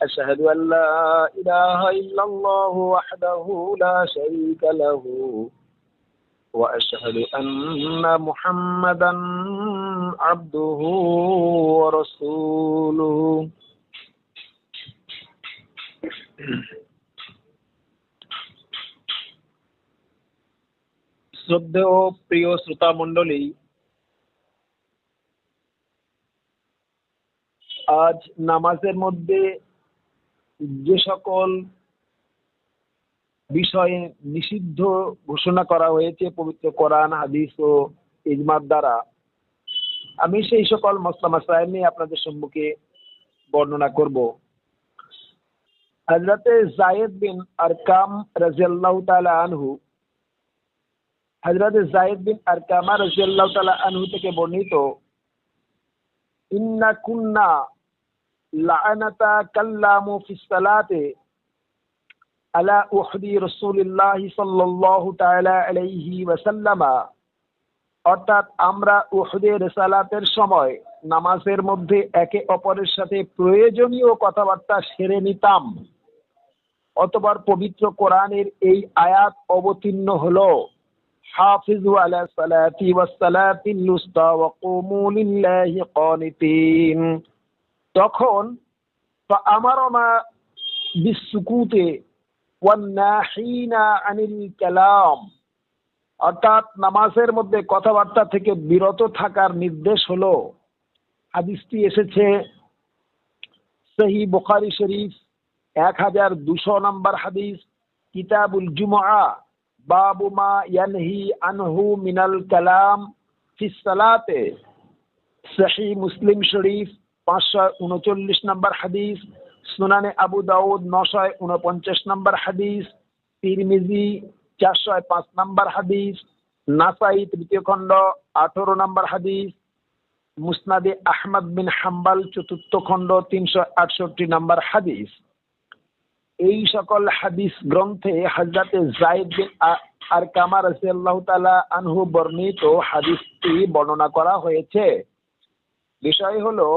أشهد أن لا إله إلا الله وحده لا شريك له وأشهد أن محمدا عبده ورسوله শ্রদ্ধেয় প্রিয় শ্রোতা মণ্ডলী আজ নামাজের মধ্যে যে সকল বিষয়ে নিষিদ্ধ ঘোষণা করা হয়েছে, পবিত্র কোরআন, হাদিস ও ইজমার দ্বারা, আমি সেই সকল মসলা মাসাইল নিয়ে আপনাদের সম্মুখে বর্ণনা করব। হজরতে জায়েদ বিন আরকাম রাজিয়াল্লাহ তাআলা আনহু হজরত জায়েদ বিন আরকামা রাজিয়াল্লাহ তাআলা আনহু থেকে বর্ণিত, ইন্না কুন্না অর্থাৎ আমরা সময় নামাজের মধ্যে একে অপরের সাথে প্রয়োজনীয় কথাবার্তা সেরে নিতাম। অতবার পবিত্র কোরআনের এই আয়াত অবতীর্ণ হলো, হাফিজু আলা সালাতি ওয়াস সালাতিল উস্তা ওয়া কুমু লিল্লাহি তখন বিসুকুতে ওয়ান আনিল কালাম। অর্থাৎ নামাজের মধ্যে কথাবার্তা থেকে বিরত থাকার নির্দেশ হলো। হাদিসটি এসেছে সহি বুখারি শরীফ এক হাজার দুশো নম্বর হাদিস, কিতাবুল জুমআ, বাবু মা ইয়ানহি আনহু মিনাল কালাম ফিস সালাতে। মুসলিম শরীফ পাঁচশো উনচল্লিশ নম্বর হাদিস, সুনানে আবু দাউদ নশয় উনপঞ্চাশ নম্বর হাদিস পাঁচ নম্বর হাদিস, নাসাই তৃতীয় খণ্ড আঠেরো নম্বর হাদিস, মুসনাদে আহমদ বিন হাম্বাল চতুর্থ খণ্ড তিনশো আটষট্টি নম্বর হাদিস। এই সকল হাদিস গ্রন্থে হজরতে জাইদ বিন আর কামার তাআলা আনহু বর্ণিত হাদিসটি বর্ণনা করা হয়েছে। বিষয় হলো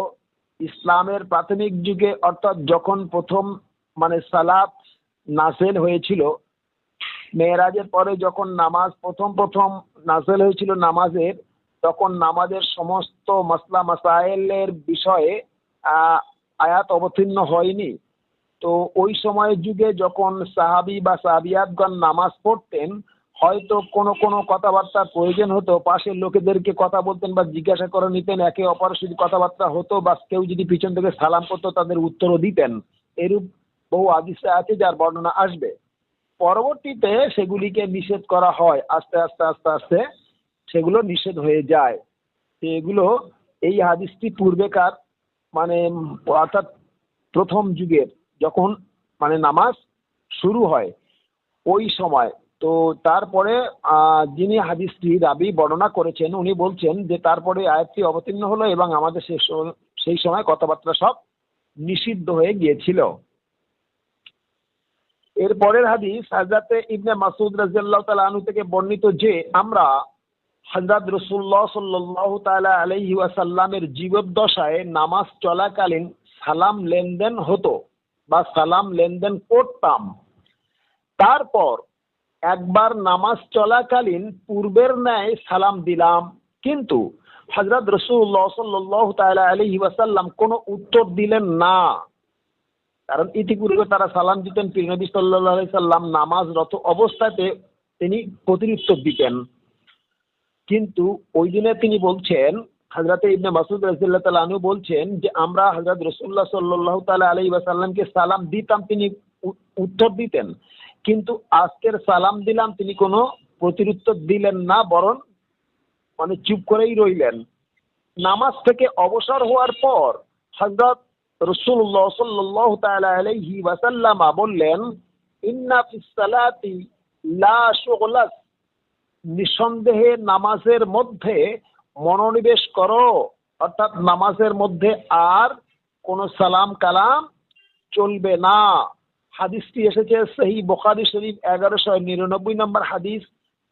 ইসলামের প্রাথমিক যুগে অর্থাৎ যখন প্রথম মানে সালাত নাসেল হয়েছিল, মেয়েরাজের পরে যখন নামাজ, প্রথম প্রথম নাসেল হয়েছিল নামাজের, তখন নামাজের সমস্ত মসলা মাসাইলের বিষয়ে আয়াত অবতীর্ণ হয়নি। তো ওই সময়ের যুগে যখন সাহাবি বা সাহাবিয়াতগণ নামাজ পড়তেন হয়তো কোনো কোনো কথাবার্তার প্রয়োজন হতো, পাশের লোকেদেরকে কথা বলতেন বা জিজ্ঞাসা করে নিতেন, একে অপরের সাথে কথাবার্তা হতো বা কেউ যদি পিছন থেকে সালাম করতো, তাদের উত্তরও দিতেন। এরূপ বহু আদিসে আছে যার বর্ণনা আসবে। পরবর্তীতে সেগুলিকে নিষেধ করা হয়, আস্তে আস্তে আস্তে আস্তে সেগুলো নিষেধ হয়ে যায়। এগুলো এই হাদিসটি পূর্বেকার মানে অর্থাৎ প্রথম যুগের, যখন মানে নামাজ শুরু হয়, ওই সময় তো তারপরে যিনি হাদিসটি রাবি বর্ণনা করেছেন, উনি বলছেন যে তারপরে আয়াতটি অবতীর্ণ হলো এবং আমাদের সেই সময় কথাবার্তা সব নিষিদ্ধ হয়ে গিয়েছিল। এর পরের হাদিস হাজরাতে ইবনে মাসুদ রাজিয়াল্লাহ তাআলা আনু থেকে বর্ণিত যে আমরা হযরত রাসূলুল্লাহ সাল্লাল্লাহু তাআলা আলাইহি ওয়াসাল্লামের জীবদ্দশায় নামাজ চলাকালীন সালাম লেনদেন হতো বা সালাম লেনদেন করতাম। তারপর একবার নামাজ চলাকালীন পূর্বের ন্যায় সালাম দিলাম। কিন্তু হযরত রাসূলুল্লাহ সাল্লাল্লাহু তাআলা আলাইহি ওয়াসাল্লাম কোনো উত্তর দিলেন না। কারণ ইতিপূর্বে তারা সালাম দিতেন নবী সাল্লাহ সাল্লাম নামাজরত অবস্থাতে তিনি প্রতিউত্তর দিতেন। কিন্তু ওই দিনে তিনি বলছেন হজরত ইবনে মাসুদ রাজিল্লাহ তালা আনু বলছেন যে আমরা হজরত রসুল্লাহ সাল্লাহ তালা আলাই ওয়াসাল্লামকে সালাম দিতাম, তিনি উত্তর দিতেন। কিন্তু আজকের সালাম দিলাম, তিনি কোনো প্রতিউত্তর দিলেন না, বরং মানে চুপ করেই রইলেন। নামাজ থেকে অবসর হওয়ার পর হজরত রসুল্লাহ সাল্লাহ আলাইহি ওয়াসাল্লামা বললেন, ইন্না ফিস সালাতি লা নিঃসন্দেহে নামাজের মধ্যে মনোনিবেশ করো, অর্থাৎ নামাজের মধ্যে আর কোন সালাম কালাম চলবে না। হাদিসটি এসেছে সেই বোখারি শরীফ এগারোশো নিরানব্বই নম্বর হাদিস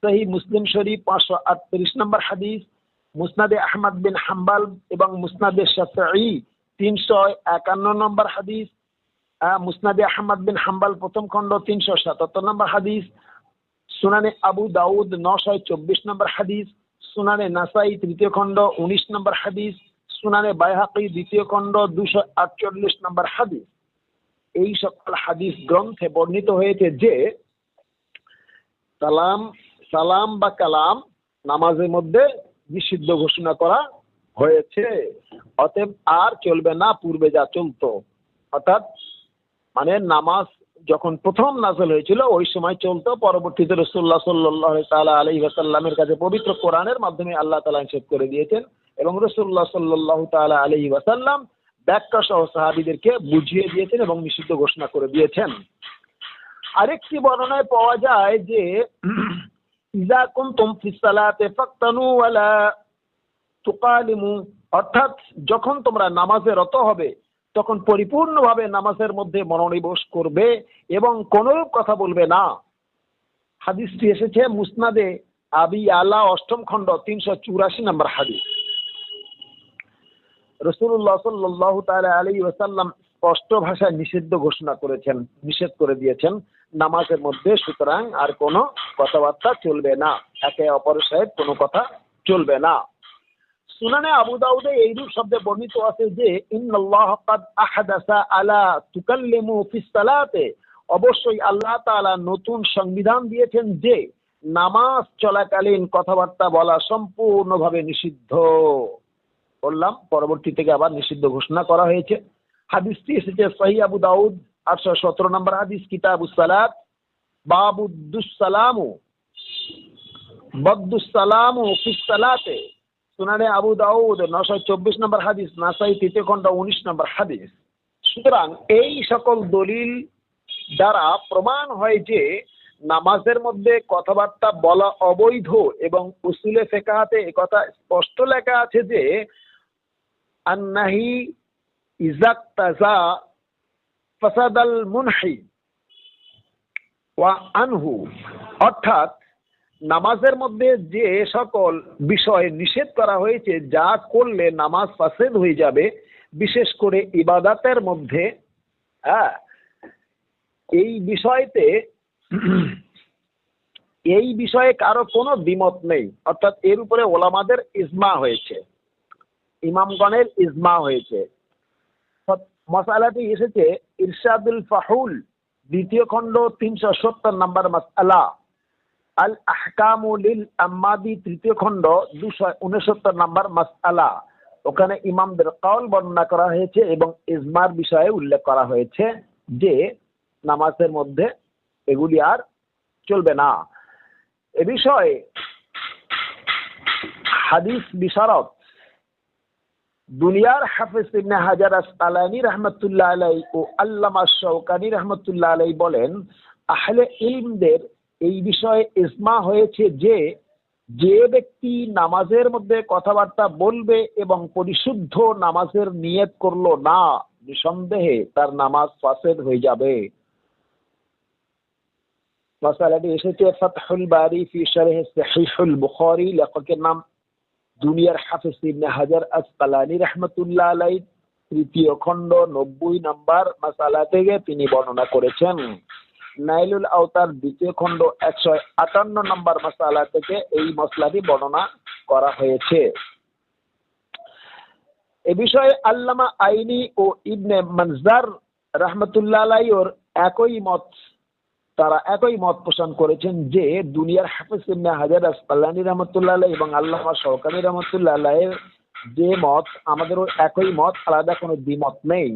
সেই মুসলিম শরীফ পাঁচশো আটত্রিশ নম্বর হাদিস, মুসনাদে আহমদ বিন হাম্বাল এবং মুসনাদে শাফি তিনশো একান্ন নম্বর হাদিস মুসনাদে আহমদ বিন হাম্বাল প্রথম খণ্ড তিনশো সাতাত্তর নম্বর হাদিস, সুনানে আবু দাউদ নশয় চব্বিশ নম্বর হাদিস, সুনানে নাসাই তৃতীয় খণ্ড উনিশ নম্বর হাদিস, সুনানে বাইহাকি দ্বিতীয় খণ্ড দুশো আটচল্লিশ নম্বর হাদিস। এই সকল হাদিস গ্রন্থে বর্ণিত হয়েছে যে সালাম সালাম বা কালাম নামাজের মধ্যে নিষিদ্ধ ঘোষণা করা হয়েছে। অতএব আর চলবে না, পূর্বে যা চলতো। অর্থাৎ মানে নামাজ যখন প্রথম নাজল হয়েছিল, ওই সময় চলতো। পরবর্তীতে রসুল্লাহ সাল্লাহ তালা আলহি ওয়াসাল্লামের কাছে পবিত্র কোরআনের মাধ্যমে আল্লাহ তালা নিষেধ করে দিয়েছেন এবং রসুল্লাহ সাল্লাহ তালা আলহি ওয়াসাল্লাম ব্যাখ্যা সহ সাহাবিদেরকে বুঝিয়ে দিয়েছেন এবং নিষিদ্ধ ঘোষণা করে দিয়েছেন। আরেকটি বর্ণনায় পাওয়া যায় যে ইজা কুনতুম ফাক্তানু তুকালিমু, অর্থাৎ যখন তোমরা নামাজে রত হবে, তখন পরিপূর্ণভাবে নামাজের মধ্যে মনোনিবেশ করবে এবং কোনোরূপ কথা বলবে না। হাদিসটি এসেছে মুসনাদে আবি আলা অষ্টম খণ্ড তিনশো চুরাশি নম্বর হাদিস। রসুল্লাহ সাল্লাহ তালা আলী ওসাল্লাম স্পষ্ট ভাষায় নিষিদ্ধ ঘোষণা করেছেন, নিষেধ করে দিয়েছেন নামাজের মধ্যে, সুতরাং আর কোনো কথাবার্তা চলবে না। একে অপরের সাহেব কোনো কথা চলবে না। সুনানে আবু দাউদে এইরূপ শব্দে বর্ণিত আছে যে, ইন্নাল্লাহ কাদ আহাদাসা আলা তুকাল্লিমু ফিস সালাতে। অবশ্যই আল্লাহ তাআলা নতুন সংবিধান দিয়েছেন যে, নামাজ চলাকালীন কথাবার্তা বলা সম্পূর্ণভাবে নিষিদ্ধ। বললাম পরবর্তী থেকে আবার নিষিদ্ধ ঘোষণা করা হয়েছে। হাদিসটি এসেছে সহি আবু দাউদ, আটশো সতেরো নম্বর হাদিস কিতাবুস সালাত বাবুদ্দুসালামু বদ্দুসালামু ফিস সালাতে সুনানে আবু দাউদ, নশো চব্বিশ নম্বর হাদিস, নাসাই তৃতীয় খণ্ড, উনিশ নম্বর হাদিস। সুতরাং এই সকল দলিল দ্বারা প্রমাণ হয় যে নামাজের মধ্যে কথাবার্তা বলা অবৈধ এবং উসুলে ফেকাহাতে একথা স্পষ্ট লেখা আছে যে আন্নাহি ইজাক ফাসাদাল মুনহি ওয়া আনহু। অর্থাৎ নামাজের মধ্যে যে সকল বিষয় নিষেধ করা হয়েছে, যা করলে নামাজ ফাসেদ হয়ে যাবে, বিশেষ করে ইবাদাতের মধ্যে হ্যাঁ এই বিষয়তে এই বিষয়ে কারও কোনো দ্বিমত নেই। অর্থাৎ এর উপরে ওলামাদের ইজমা হয়েছে। ইমামগণের ইজমা হয়েছে। মশালাটি এসেছে ইরশাদুল ফাহুল, দ্বিতীয় খণ্ড তিনশো সত্তর নম্বর মাসালা আল আহকামুলিল আম্মাদি, তৃতীয় খণ্ড দুশো উনসত্তর নম্বর মাসালা ওখানে ইমামদের কল বর্ণনা করা হয়েছে এবং ইজমার বিষয়ে উল্লেখ করা হয়েছে যে, নামাজের মধ্যে এগুলি আর চলবে না। এ বিষয়ে হাদিস বিশারদ দুনিয়ার হাফিজ ইবনে হাজার আসকালানি রহমতুল্লাহ আলাই ও আল্লামা শৌকানি রহমতুল্লাহ আলাই বলেন, আহলে ইলমদের এই বিষয়ে ইসমা হয়েছে যে যে ব্যক্তি নামাজের মধ্যে কথাবার্তা বলবে এবং পরিশুদ্ধ নামাজের নিয়ত করল না, নিঃসন্দেহে তার নামাজ ফাসেদ হয়ে যাবে। মশালাটি এসেছে ফতহুল বারি ফি শরহ সহিহুল বুখারী লেখকের নাম দুনিয়ার হাফিজ ইবনে হাজার আসকালানি রহমতুল্লাহ আলাই তৃতীয় খণ্ড, নব্বই নম্বর মাসালা থেকে তিনি বর্ণনা করেছেন। নাইলুল আওতার দ্বিতীয় খণ্ড, একশো আটান্ন নম্বর মশালা থেকে এই মশলাটি বর্ণনা করা হয়েছে। এ বিষয়ে আল্লামা আইনি ও ইবনে মনজার রহমতুল্লাহ আলাই ওর একই মত তারা একই মত পোষণ করেছেন যে দুনিয়ার হাফিজ ইবনে হাজার আসকাল্লানি রহমতুল্লাহ এবং আল্লামা শওকানি রহমতুল্লাহ যে মত, আমাদেরও একই মত, আলাদা কোনো দ্বিমত নেই।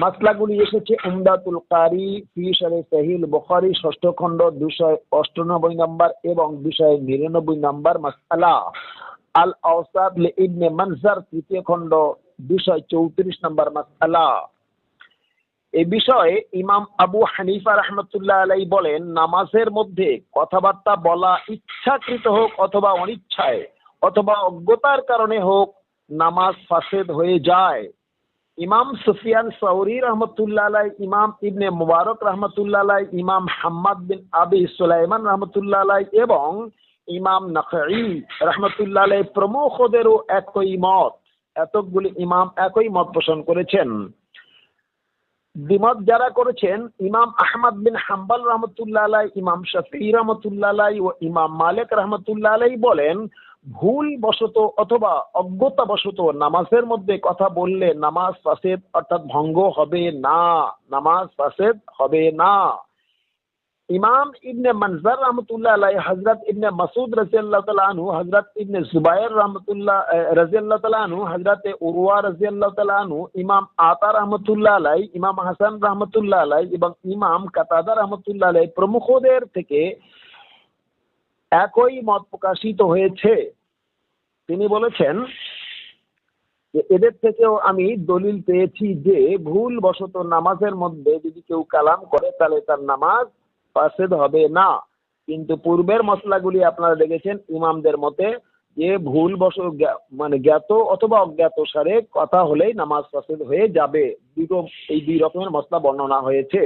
মাসলাগুলি এসেছে উমদাতুল কারি ফি শরে সহিল বুখারি, ষষ্ঠ খণ্ড, দুশো অষ্টানব্বই নম্বর এবং দুশো নিরানব্বই নম্বর মাসালা আল আওসাদ ইবনে মনজার তৃতীয় খণ্ড, দুশো চৌত্রিশ নম্বর মাসালা এই বিষয়ে ইমাম আবু হানিফা রহমতুল্লাহ আলাই বলেন, নামাজের মধ্যে কথাবার্তা বলা ইচ্ছাকৃত হোক অথবা অনিচ্ছায় অথবা অজ্ঞতার কারণে হোক নামাজ ফাসেদ হয়ে যায়। ইমাম সুফিয়ান সৌরি রহমতুল্লাহ আলাই ইমাম ইবনে মুবারক রহমতুল্লাহ আলাই ইমাম হাম্মাদ বিন আবি সুলাইমান রহমতুল্লাহ আলাই এবং ইমাম নকঈ রহমতুল্লাহ আলাই প্রমুখদেরও একই মত এতগুলি ইমাম একই মত পোষণ করেছেন। দ্বিমত যারা করেছেন, ইমাম আহমদ বিন হাম্বাল রহমতুল্লাহ আলাই ইমাম শফি রহমতুল্লাহ আলাই ও ইমাম মালিক রহমতুল্লাহ আলাই বলেন ভুল বশত অথবা অজ্ঞতা বশত নামাজের মধ্যে কথা বললে নামাজ ফাসেদ অর্থাৎ ভঙ্গ হবে না, নামাজ ফাসেদ হবে না। ইমাম ইবনে মনজার রহমতুল্লাহ আলাই হজরত ইবনে মাসুদ রাজিয়াল্লাহ তাআলা আনহু হজরত ইবনে জুবাইর রহমতুল্লাহ রাজিয়াল্লাহ তাআলা আনহু হজরত উরওয়া রাজিয়াল্লাহ তাআলা আনহু, ইমাম আতা রহমতুল্লাহ আলাই ইমাম হাসান রহমতুল্লাহ আলাই এবং ইমাম কাতাদা রহমতুল্লাহ আলাই প্রমুখদের থেকে একই মত প্রকাশিত হয়েছে। তিনি বলেছেন এদের থেকেও আমি দলিল পেয়েছি যে ভুল বশত নামাজের মধ্যে যদি কেউ কালাম করে, তাহলে তার নামাজ ফাসেদ হবে না। কিন্তু পূর্বের মশলাগুলি আপনারা দেখেছেন ইমামদের মতে যে ভুল বশ মানে জ্ঞাত অথবা অজ্ঞাত সারে কথা হলেই নামাজ ফাসেদ হয়ে যাবে। দুটো, এই দুই রকমের মশলা বর্ণনা হয়েছে।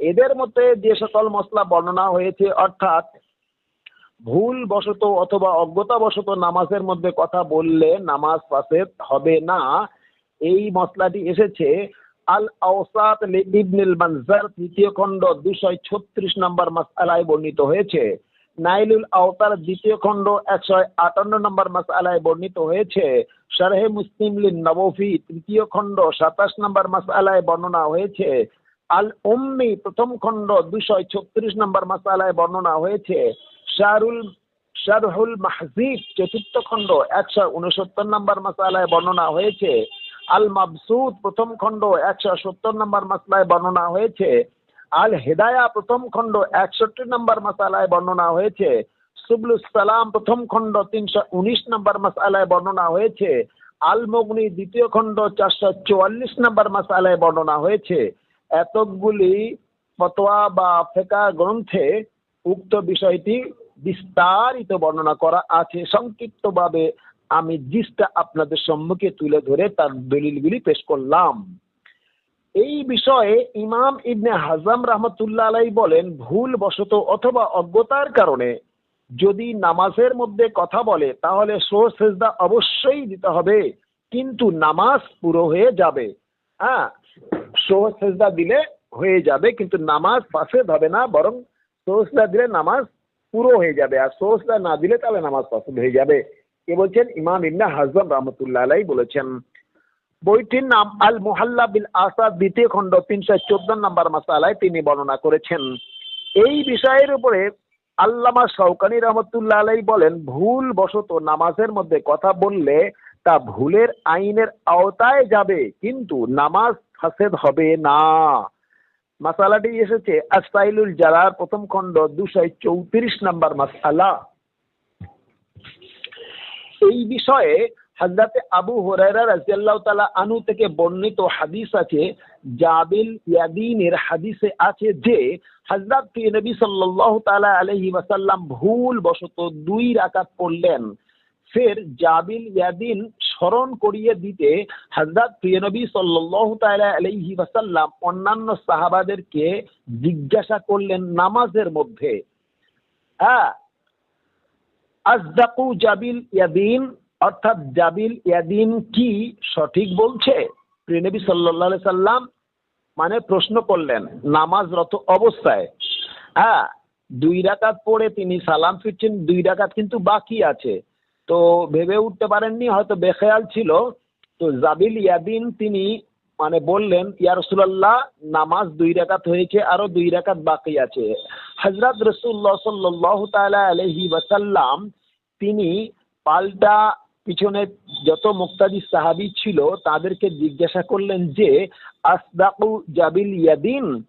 এদের মতে যে সকল মশলা বর্ণনা হয়েছে, অর্থাৎ ভুল বশত অথবা অজ্ঞতা বশত নামাজের মধ্যে কথা বললে নামাজ ফাসেদ হবে না, এই মশলাটি এসেছে আল আওসাত ইবনুল মানজার তৃতীয় খণ্ড দুশো ছত্রিশ নম্বর মাসআলায় বর্ণিত হয়েছে। নাইলুল আওতার দ্বিতীয় খণ্ড একশো আটান্ন নম্বর মাসআলায় বর্ণিত হয়েছে। শারহে মুসলিম লিন নবফি তৃতীয় খণ্ড সাতাশ নম্বর মাসআলায় বর্ণনা হয়েছে। আল উম্মি প্রথম খণ্ড দুশো ছত্রিশ নম্বর মাসআলায় বর্ণনা হয়েছে। শাহরুল শারহুল মাহজিব চতুর্থ খণ্ড একশো উনসত্তর নম্বর মাসআলায় বর্ণনা হয়েছে। আল মাবসুদ প্রথম খণ্ড, একশো সত্তর নম্বর মাসলায় বর্ণনা হয়েছে। আল হেদায়া প্রথম খণ্ড, একষট্টি নম্বর মাসালায় বর্ণনা হয়েছে। সুবলুস সালাম প্রথম খণ্ড, তিনশো উনিশ নম্বর মাসালায় বর্ণনা হয়েছে। আল মগনি দ্বিতীয় খণ্ড, চারশো চুয়াল্লিশ নম্বর মাসালায় বর্ণনা হয়েছে। এতগুলি ফতোয়া বা ফেকা গ্রন্থে উক্ত বিষয়টি বিস্তারিত বর্ণনা করা আছে। সংক্ষিপ্তভাবে আমি জিসটা আপনাদের সম্মুখে তুলে ধরে তার দলিলগুলি পেশ করলাম। এই বিষয়ে ইমাম ইবনে হাজাম রহমতুল্লাহ আলাই বলেন ভুল বশত অথবা অজ্ঞতার কারণে যদি নামাজের মধ্যে কথা বলে, তাহলে সো সেজদা অবশ্যই দিতে হবে, কিন্তু নামাজ পুরো হয়ে যাবে। হ্যাঁ সো সেজদা দিলে হয়ে যাবে, কিন্তু নামাজ ফাসেদ হবে না, বরং সোসদা দিলে নামাজ পুরো হয়ে যাবে, আর সোসদা না দিলে তাহলে নামাজ ফাসেদ হয়ে যাবে। কে বলছেন ইমাম ইবনে হাজম রহমতুল্লাহ আলাই বলেছেন, বইটির নাম আল মুহাল্লা বিল আসাদ দ্বিতীয় খণ্ড তিনশো চোদ্দ নম্বর মাসালায় তিনি বর্ণনা করেছেন। এই বিষয়ের উপরে আল্লামা শৌকানি রহমতুল্লাহ আলাই বলেন ভুল বশত নামাজের মধ্যে কথা বললে তা ভুলের আইনের আওতায় যাবে, কিন্তু নামাজ ফাসেদ হবে না। মাসালাটি এসেছে আসাইলুল জালার প্রথম খণ্ড দুশো চৌত্রিশ নম্বর মাসালা। এই বিষয়ে হজরত আবু হরাইরা রাজিয়াল্লাহ তালা আনু থেকে বর্ণিত হাদিস আছে, জাবিল ইয়াদিনের হাদিসে আছে যে হজরত নবী সাল্লাল্লাহু তাআলা আলাইহি ওয়াসাল্লাম ভুল বশত দুই রাকাত পড়লেন। ফের জাবিল ইয়াদিন স্মরণ করিয়ে দিতে হজরত প্রিয়নবী সাল্লাল্লাহু তাআলা আলাইহি ওয়াসাল্লাম অন্যান্য সাহাবাদেরকে জিজ্ঞাসা করলেন নামাজের মধ্যে। হ্যাঁ আজদাকু জাবিল ইয়াদিন, অর্থাৎ জাবিল ইয়াদিন কি সঠিক বলছে? প্রিনবী সাল্লাহ সাল্লাম মানে প্রশ্ন করলেন, নামাজরত অবস্থায়। হ্যাঁ দুই রাকাত পড়ে তিনি সালাম ফিরছেন, দুই রাকাত কিন্তু বাকি আছে। তো ভেবে উঠতে পারেননি, হয়তো বেখেয়াল ছিল। তো জাবিল ইয়াদিন তিনি মানে বললেন, ইয়া রসুলাল্লাহ, নামাজ দুই রাকাত হয়েছে, আরও দুই রাকাত বাকি আছে। হজরত রসুল্লাহ সাল্লাহ তালা আলহি ওয়াসাল্লাম, তিনি পাল্টা পিছনে যত মুক্তাদি সাহাবি ছিল, তাদেরকে জিজ্ঞাসা করলেন যে, আসদাকু জাবিল ইয়াদিন?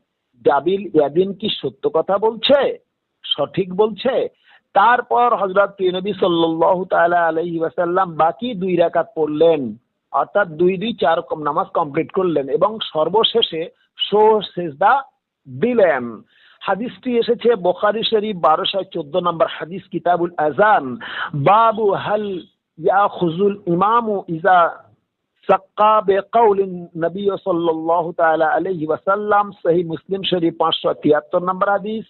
জাবিল ইয়াদিন কি সত্য কথা বলছে? সঠিক বলছে? তারপর হজরত নবী সাল্লাহ তালা আলহি ওয়াসাল্লাম বাকি দুই রাকাত পড়লেন। অর্থাৎ দুই দুই চার নামাজ কমপ্লিট করলেন এবং সর্বশেষে শো সেজদা দিলেন। হাদিসটি এসেছে বোখারি শরীফ বারোশো চোদ্দ নম্বর হাদিস কিতাবুল আজান বাবু হাল ইয়াখুজুল ইমামু ইজা সাক্কা বেকাউল নবী সাল্লাল্লাহু তাআলা আলাইহি ওয়াসাল্লাম, সহি মুসলিম শরীফ পাঁচশো তিয়াত্তর নম্বর হাদিস।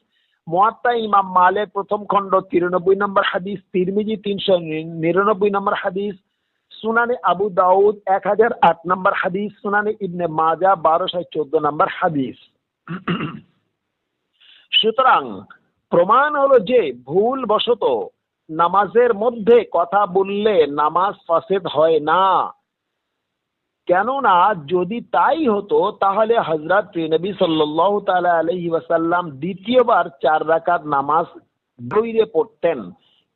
মোয়াত্তা ইমাম মালিক প্রথম খণ্ড তিরানব্বই নম্বর হাদিস। তিরমিজি তিনশো নিরানব্বই নম্বর হাদিস। সুনানে আবু দাউদ এক হাজার আট নম্বর হাদিস, সুনানে ইবনে মাজা বারোশো চোদ্দ নম্বর হাদিস। সুতরাং প্রমাণ হলো যে ভুল বশত নামাজের মধ্যে কথা বললে নামাজ ফাসেদ হয় না। কেননা যদি তাই হতো, তাহলে হজরত নবী সাল্লাল্লাহু তাআলা আলাইহি ওয়াসাল্লাম দ্বিতীয়বার চার রাকাত নামাজ দৌড়ে পড়তেন।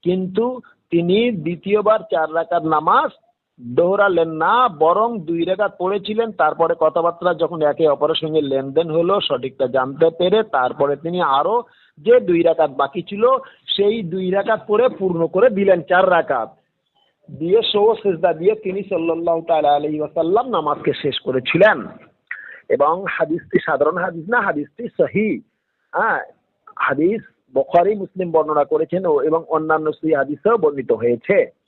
কিন্তু তিনি দ্বিতীয়বার চার রাকাত নামাজ দৌড়ালেন না, বরং দুই রেখাত পড়েছিলেন। তারপরে কথাবার্তা যখন একে অপরের সঙ্গে লেনদেন হলো, সঠিকটা জানতে পেরে তারপরে তিনি আরও যে দুই রাকাত বাকি ছিল, সেই দুই রাকাত পরে পূর্ণ করে দিলেন চার রাকাত দিয়ে সো দিয়ে তিনি সাল্লাল্লাহু তাআলা আলাইহি ওয়াসাল্লাম নামাজকে শেষ করেছিলেন। এবং হাদিসটি সাধারণ হাদিস না, হাদিসটি সহি হ্যাঁ হাদিস বুখারী, মুসলিম বর্ণনা করেছেন এবং অন্যান্য সেই হাদিসেও বর্ণিত হয়েছে।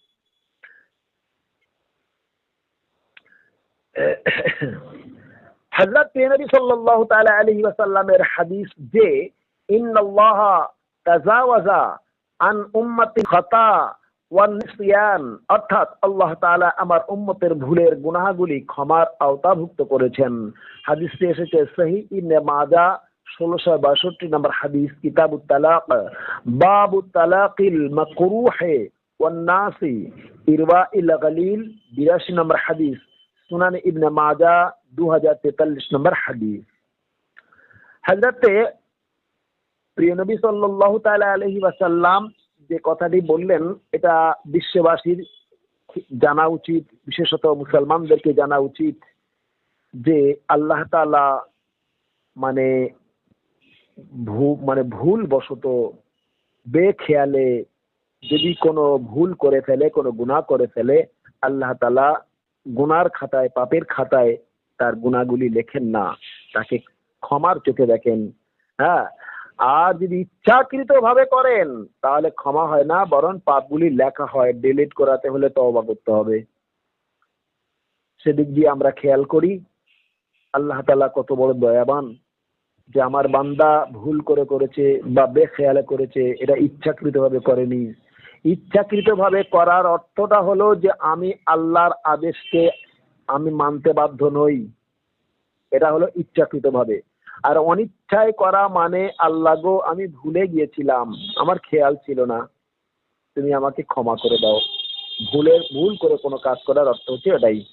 আমার উম্মতের ভুলের ক্ষমার আওতাভুক্ত করেছেন। হাদিসটি এসেছে সহি ইবনে মাজা ষোলোশো বাষট্টি নম্বর হাদিস কিতাব তালাক বাবু তালাকিল মাকরুহে ওয়ান্নাসি ইরওয়া ইল গলিল বিরাশি নম্বর হাদিস। সুনান ইবনে মাজা দু হাজার তেতাল্লিশ নম্বর হাদিস। হজরতে প্রিয় নবী সাল্লাল্লাহু তাআলা আলাইহি ওয়াসাল্লাম যে কথাটি বললেন, এটা বিশ্ববাসীর জানা উচিত, বিশেষত মুসলমানদেরকে জানা উচিত যে আল্লাহ তাআলা মানে ভু মানে ভুল বশত বেখেয়ালে যদি কোনো ভুল করে ফেলে, কোনো গুনাহ করে ফেলে, আল্লাহ তাআলা গুনার খাতায়, পাপের খাতায় তার গুণাগুলি লেখেন না। তাকে ক্ষমার চোখে দেখেন। হ্যাঁ আর যদি ইচ্ছাকৃত ভাবে করেন, তাহলে ক্ষমা হয় না, বরং পাপগুলি লেখা হয়। ডিলিট করাতে হলে তওবা করতে হবে। সেদিক দিয়ে আমরা খেয়াল করি, আল্লাহ তালা কত বড় দয়াবান যে আমার বান্দা ভুল করে করেছে বা বেখেয়ালে করেছে, এটা ইচ্ছাকৃত ভাবে করেনি। ইচ্ছাকৃত ভাবে করার অর্থটা হলো যে আমি আল্লাহর আদেশকে আমি মানতে বাধ্য নই। এটা হলো ইচ্ছাকৃত ভাবে আর অনিচ্ছায় করা মানে আল্লাহ গো, আমি ভুলে গিয়েছিলাম। আমার খেয়াল ছিল না। তুমি আমাকে ক্ষমা করে দাও। ভুলের ভুল করে কোনো কাজ করার অর্থ হচ্ছে এটাই।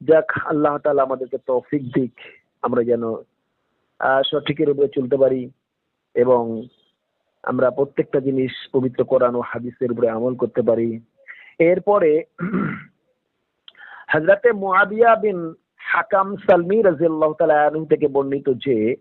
যাক, আল্লাহ তালা আমাদেরকে তৌফিক দিক। আমরা যেন সঠিকের উপরে চলতে পারি এবং আমরা প্রত্যেকটা জিনিস পবিত্র কোরআন ও হাদিসের উপরে আমল করতে পারি। এরপরে হজরতে মুআবিয়া বিন হাকাম সালমি রাজিয়াল্লাহু তাআলা আনহু থেকে বর্ণিত যে,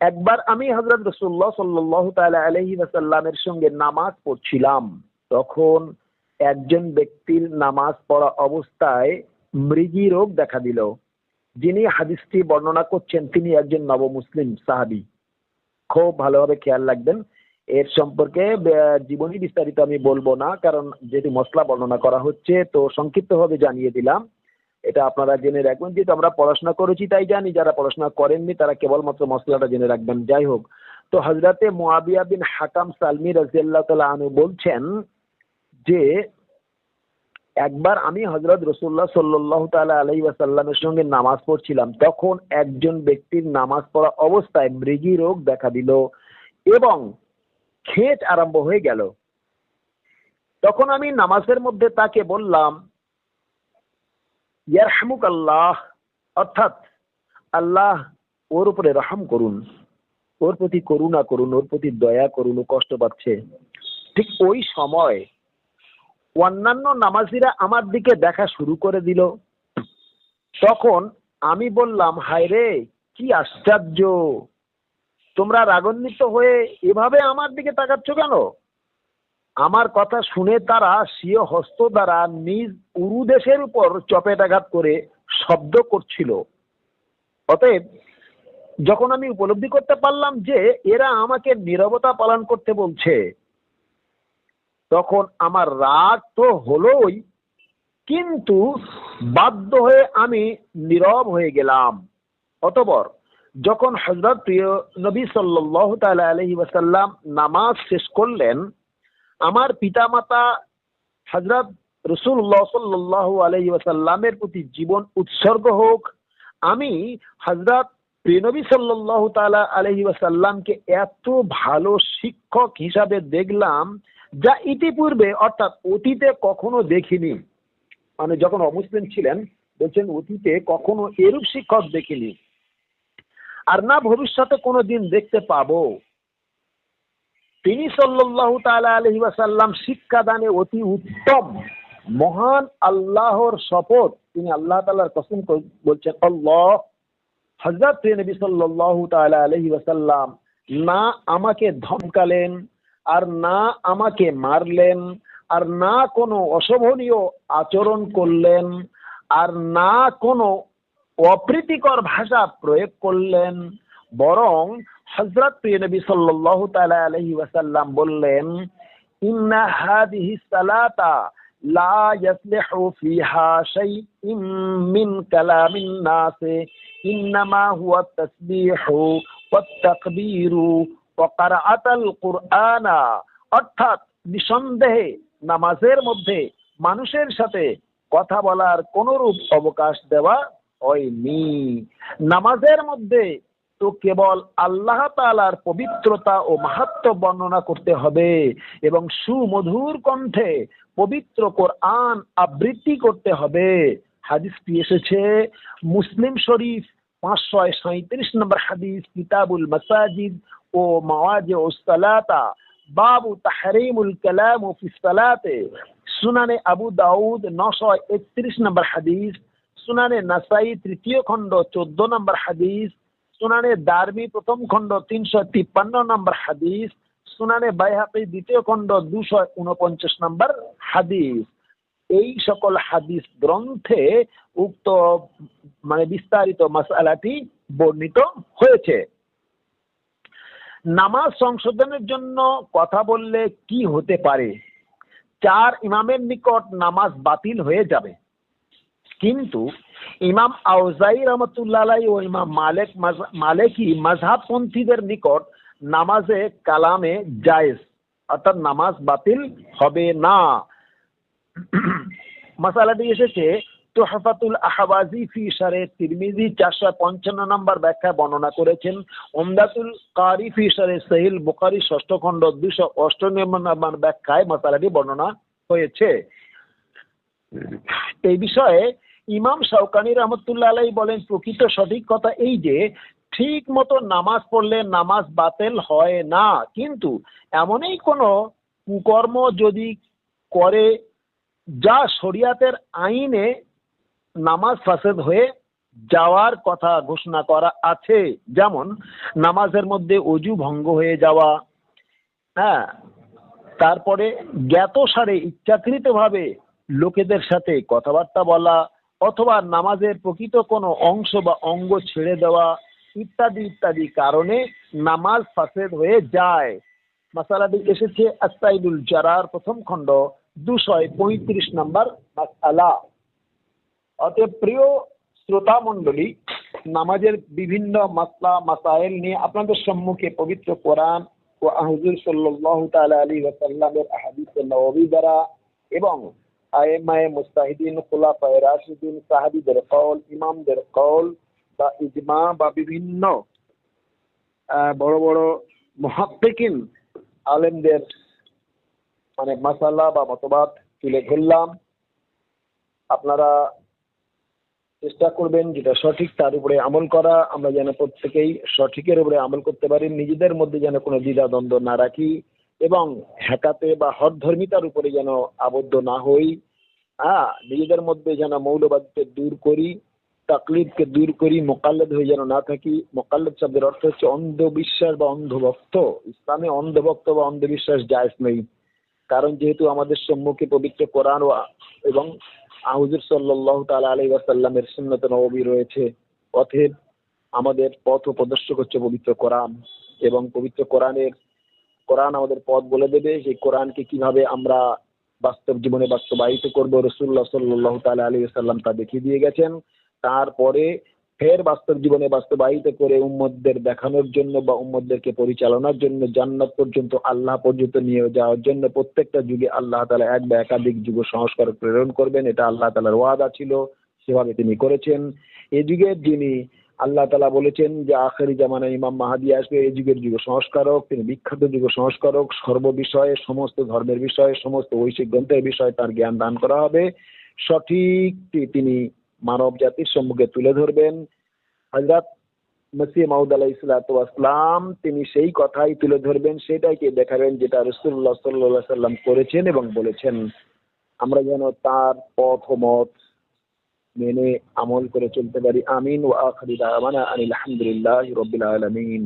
একবার আমি হযরত রাসূলুল্লাহ সাল্লাল্লাহু তাআলা আলাইহি ওয়াসাল্লামের সঙ্গে নামাজ পড়ছিলাম। তখন একজন ব্যক্তির নামাজ পড়া অবস্থায় মৃগী রোগ দেখা দিল। যিনি হাদিসটি বর্ণনা করছেন, তিনি একজন নবমুসলিম সাহাবি। খুব ভালোভাবে খেয়াল রাখবেন এর সম্পর্কে জীবনী বিস্তারিত আমি বলব না, কারণ যেহেতু মশলা বর্ণনা করা হচ্ছে, তো সংক্ষিপ্তভাবে জানিয়ে দিলাম। এটা আপনারা জেনে রাখবেন, যেহেতু আমরা পড়াশোনা করেছি, তাই জানি যারা পড়াশোনা করেননি, তারা কেবলমাত্র মশলাটা জেনে রাখবেন, যাই হোক। তো হজরতে মুআবিয়া বিন হাকাম সালমি রাজিয়াল্লাহ তালা আনু বলছেন যে, একবার আমি হজরত রসুল্লাহ সাল্লাহ তালা আলাই ওয়াসাল্লামের সঙ্গে নামাজ পড়ছিলাম, তখন একজন ব্যক্তির নামাজ পড়া অবস্থায় মৃগী রোগ দেখা দিল এবং খেট আরম্ভ হয়ে গেল। তখন আমি নামাজের মধ্যে তাকে বললাম, ইয়ারহামুক আল্লাহ। অর্থাৎ, আল্লাহ ওর উপরে রহম করুন। ওর প্রতি করুণা করুন, ওর প্রতি দয়া করুন, ও কষ্ট পাচ্ছে। ঠিক ওই সময় অন্যান্য নামাজিরা আমার দিকে দেখা শুরু করে দিল। তখন আমি বললাম হায় রে কি আশ্চর্য! তোমরা রাগান্বিত হয়ে এভাবে আমার দিকে তাকাচ্ছ কেন? আমার কথা শুনে তারা স্বীয় হস্ত দ্বারা নিজ উরুদেশের উপর চপেটাঘাত করে শব্দ করছিল। অতএব, যখন আমি উপলব্ধি করতে পারলাম যে এরা আমাকে নীরবতা পালন করতে বলছে, তখন আমার রাগ তো হলোই, কিন্তু বাধ্য হয়ে আমি নীরব হয়ে গেলাম। অতপর যখন হজরত প্রিয় নবী সাল্লাহ তালা আলহি ওয়াসাল্লাম নামাজ শেষ করলেন, আমার পিতামাতা হজরত রসুল্লাহ সাল্লাহ আলহি ওয়াসাল্লামের প্রতি জীবন উৎসর্গ হোক, আমি হজরত প্রেনবী সাল্লাহ তালা আলহি ওয়াসাল্লামকে এত ভালো শিক্ষক হিসাবে দেখলাম যা ইতিপূর্বে অর্থাৎ অতীতে কখনো দেখিনি। মানে যখন অমুসলিম ছিলেন, বলছেন অতীতে কখনো এরূপ শিক্ষক দেখিনি। আর না ভবিষ্যতে কোনো দিন দেখতে পাবো। তিনি সাল্লাহ তালা আলহি ওয়াসাল্লাম শিক্ষাদানে অতি উত্তম, মহান আল্লাহর শপথ। তিনি আল্লাহ তালার কসম বলছেন, আল্লাহ হজরত নবী সাল্লাহ তালা আলহি না আমাকে ধমকালেন, আর না আমাকে মারলেন, আর না কোনো অশোভনীয় আচরণ করলেন, আর না কোনো অপ্রীতিকর ভাষা প্রয়োগ করলেন, বরং হজরত প্রিয় নবী সাল্লাহ তালা আলহি ওয়াসাল্লাম বললেন, ইন্না হাদিহি সালাতা লা ইয়াসলিহু ফিহা শাইইন মিন কালামিন ইন্নামা হুয়া তাসবিহু ওয়াত তাকবীরু ওয়া কুরআনা। অর্থাৎ নিঃসন্দেহে নামাজের মধ্যে মানুষের সাথে কথা বলার কোনরূপ অবকাশ দেওয়া হয়নি। নামাজের মধ্যে তো কেবল আল্লাহ তালার পবিত্রতা ও মাহাত্ম বর্ণনা করতে হবে এবং সুমধুর কণ্ঠে পবিত্র কোরআন আবৃত্তি করতে হবে। হাদিসটি এসেছে মুসলিম শরীফ পাঁচশো সাঁত্রিশ নম্বর হাদিস, কিতাবুল মাসাজিদ ও মাওয়াজে ও সালাতা। বাবু তাহরিমুল কালাম ও ফিসালাতে সুনানে আবু দাউদ নশো একত্রিশ নম্বর হাদিস। সুনানে নাসাই তৃতীয় খণ্ড, চোদ্দ নম্বর হাদিস। সুনানে দারমি প্রথম খণ্ড, তিনশো তিপ্পান্ন নম্বর হাদিস। সুনানে বাইহাকি দ্বিতীয় খণ্ড, দুশো উনপঞ্চাশ নম্বর হাদিস। এই সকল হাদিস গ্রন্থে উক্ত মানে বিস্তারিত মশালাটি বর্ণিত হয়েছে। নামাজ সংশোধনের জন্য কথা বললে কি হতে পারে? চার ইমামের নিকট নামাজ বাতিল হয়ে যাবে। কিন্তু ইমাম আউজাই রহমতুল্লাহ ও ইমাম মালেক মালেকি মাঝহাবপন্থীদের নিকট নামাজে কালামে জায়েজ, অর্থাৎ নামাজ বাতিল হবে না। মশালাটি এসেছে তোহফাতুল আহবাজি ফি সারে তিরমিজি চারশো পঞ্চান্ন নম্বর ব্যাখ্যায় বর্ণনা করেছেন। ওমদাতুল কারি ফি সারে সহিল বুখারি ষষ্ঠ খণ্ড দুশো অষ্টানব্বই নম্বর ব্যাখ্যায় মশালাটি বর্ণনা হয়েছে। এই বিষয়ে ইমাম শাওকানি রহমতুল্লাহ আলাই বলেন, প্রকৃত সঠিক কথা এই যে, ঠিক মতো নামাজ পড়লে নামাজ বাতিল হয় না। কিন্তু এমনই কোনো কুকর্ম যদি করে যা শরিয়াতের আইনে নামাজ ফাসেদ হয়ে যাওয়ার কথা ঘোষণা করা আছে। যেমন, নামাজের মধ্যে অজু ভঙ্গ হয়ে যাওয়া হ্যাঁ তারপরে জ্ঞাত সারে ইচ্ছাকৃতভাবে লোকেদের সাথে কথাবার্তা বলা অথবা নামাজের প্রকৃত কোনো অংশ বা অঙ্গ ছেড়ে দেওয়া ইত্যাদি ইত্যাদি কারণে নামাজ ফাসেদ হয়ে যায়। মাসালাটি এসেছে আস্তাইদুল জারার প্রথম খণ্ড, দুশয় পঁয়ত্রিশ নম্বর মাসালা অতএব প্রিয় শ্রোতা মণ্ডলী নামাজের বিভিন্ন মাসলা, মাসাইল নিয়ে আপনাদের সম্মুখে পবিত্র কোরআন ও হুজুর সাল্লাহ তালা আলী ওয়াসাল্লামের আহাদিস নবী দ্বারা এবং আয়েমায়ে মুস্তাহিদিন, খোলাফায়ে রাশিদিন, সাহাবিদের কল ইমামদের কল বা ইজমা বা বিভিন্ন বড় বড় মহাত্মিকিন আলেমদের মানে মাসালা বা মতবাদ তুলে ধরলাম। আপনারা চেষ্টা করবেন যেটা সঠিক তার উপরে আমল করা। আমরা যেন প্রত্যেকেই সঠিকের উপরে আমল করতে পারি, নিজেদের মধ্যে যেন কোনো দ্বিধা দ্বন্দ্ব না রাখি। এবং হ্যাকাতে বা হরধর্মিতার উপরে যেন আবদ্ধ না হই হ্যাঁ নিজেদের মধ্যে যেন মৌলবাদকে দূর করি, তাকলিদকে দূর করি, মোকাল্লেদ হয়ে যেন না থাকি। মোকাল্লেদ শব্দের অর্থ হচ্ছে অন্ধবিশ্বাস বা অন্ধভক্ত। ইসলামে অন্ধভক্ত বা অন্ধবিশ্বাস জায়জ নেই। কারণ যেহেতু আমাদের সম্মুখে পবিত্র কোরআন এবং আহুজুর সাল্লাহ তালা আলী ওয়াসাল্লামের সুন্নত নবী রয়েছে, অতএব আমাদের পথ প্রদর্শক হচ্ছে পবিত্র কোরআন এবং পবিত্র কোরআনের কোরআন আমাদের পথ বলে দেবে, সেই কোরআনকে কীভাবে আমরা বাস্তব জীবনে বাস্তবায়িত করব রসুল্লাহ সাল্লাহ তালা আলী সাল্লাম তা দেখিয়ে দিয়ে গেছেন। তারপরে ফের বাস্তব জীবনে বাস্তবায়িত করে উম্মতদের দেখানোর জন্য বা উম্মতদেরকে পরিচালনার জন্য জান্নাত পর্যন্ত, আল্লাহ পর্যন্ত নিয়ে যাওয়ার জন্য প্রত্যেকটা যুগে আল্লাহ তালা এক বা একাধিক যুগ সংস্কার প্রেরণ করবেন। এটা আল্লাহ তালার ওয়াদা ছিল, সেভাবে তিনি করেছেন। এ যুগের যিনি আল্লাহ তালা বলেছেন যে আখেরি জামানায় ইমাম মাহাদি আসবে, এই যুগের যুগ সংস্কারক, তিনি বিখ্যাত যুগ সংস্কারক, সর্ব বিষয়ে, সমস্ত ধর্মের বিষয়ে, সমস্ত ঐশিক গ্রন্থের বিষয়ে তার জ্ঞান দান করা হবে। সঠিক তিনি মানব জাতির সম্মুখে তুলে ধরবেন। হজরত মসিহ মাউদ আলাহ ইসলাতাম তিনি সেই কথাই তুলে ধরবেন সেটাইকে দেখাবেন যেটা রসুল্লাহ সাল্লাহ সাল্লাম করেছেন এবং বলেছেন। আমরা যেন তার পথ মত মেনে আমল করে চলতে পারি। আমিন ও আখরি দাওয়ানা আনিল আলহামদুলিল্লাহ রবিল আলমিন।